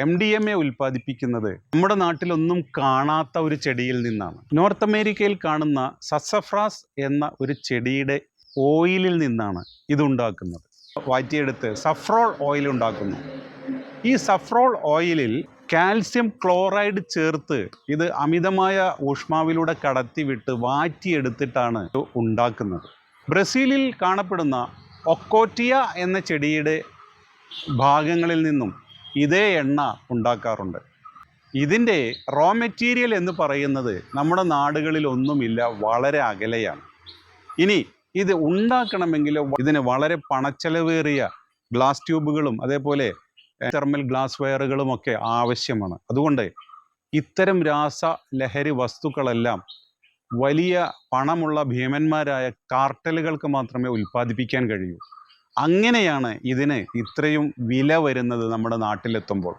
M D M A ഉൽപ്പാദിപ്പിക്കുന്നത് നമ്മുടെ നാട്ടിലൊന്നും കാണാത്ത ഒരു ചെടിയിൽ നിന്നാണ്. നോർത്ത് അമേരിക്കയിൽ കാണുന്ന സസഫ്രാസ് എന്ന ഒരു ചെടിയുടെ ഓയിലിൽ നിന്നാണ് ഇതുണ്ടാക്കുന്നത്. വാറ്റിയെടുത്ത് സഫ്രോൾ ഓയിൽ ഉണ്ടാക്കുന്നു. ഈ സഫ്രോൾ ഓയിലിൽ കാൽസ്യം ക്ലോറൈഡ് ചേർത്ത് ഇത് അമിതമായ ഊഷ്മാവിലൂടെ കടത്തിവിട്ട് വാറ്റിയെടുത്തിട്ടാണ് ഉണ്ടാക്കുന്നത്. ബ്രസീലിൽ കാണപ്പെടുന്ന ഒക്കോറ്റിയ എന്ന ചെടിയുടെ ഭാഗങ്ങളിൽ നിന്നും ഇതേ എണ്ണ ഉണ്ടാക്കാറുണ്ട്. ഇതിന്റെ റോ മെറ്റീരിയൽ എന്ന് പറയുന്നത് നമ്മുടെ നാടുകളിൽ ഒന്നുമില്ല വളരെ അകലെയാണ്. ഇനി ഇത് ഉണ്ടാക്കണമെങ്കിൽ ഇതിന് വളരെ പണച്ചെലവേറിയ ഗ്ലാസ് ട്യൂബുകളും അതേപോലെ തെർമൽ ഗ്ലാസ് വയറുകളും ഒക്കെ ആവശ്യമാണ്. അതുകൊണ്ട് ഇത്തരം രാസ ലഹരി വസ്തുക്കളെല്ലാം വലിയ പണമുള്ള ഭീമന്മാരായ കാർട്ടലുകൾക്ക് മാത്രമേ ഉൽപ്പാദിപ്പിക്കാൻ കഴിയൂ. അങ്ങനെയാണ് ഇതിന് ഇത്രയും വില വരുന്നത് നമ്മുടെ നാട്ടിലെത്തുമ്പോൾ.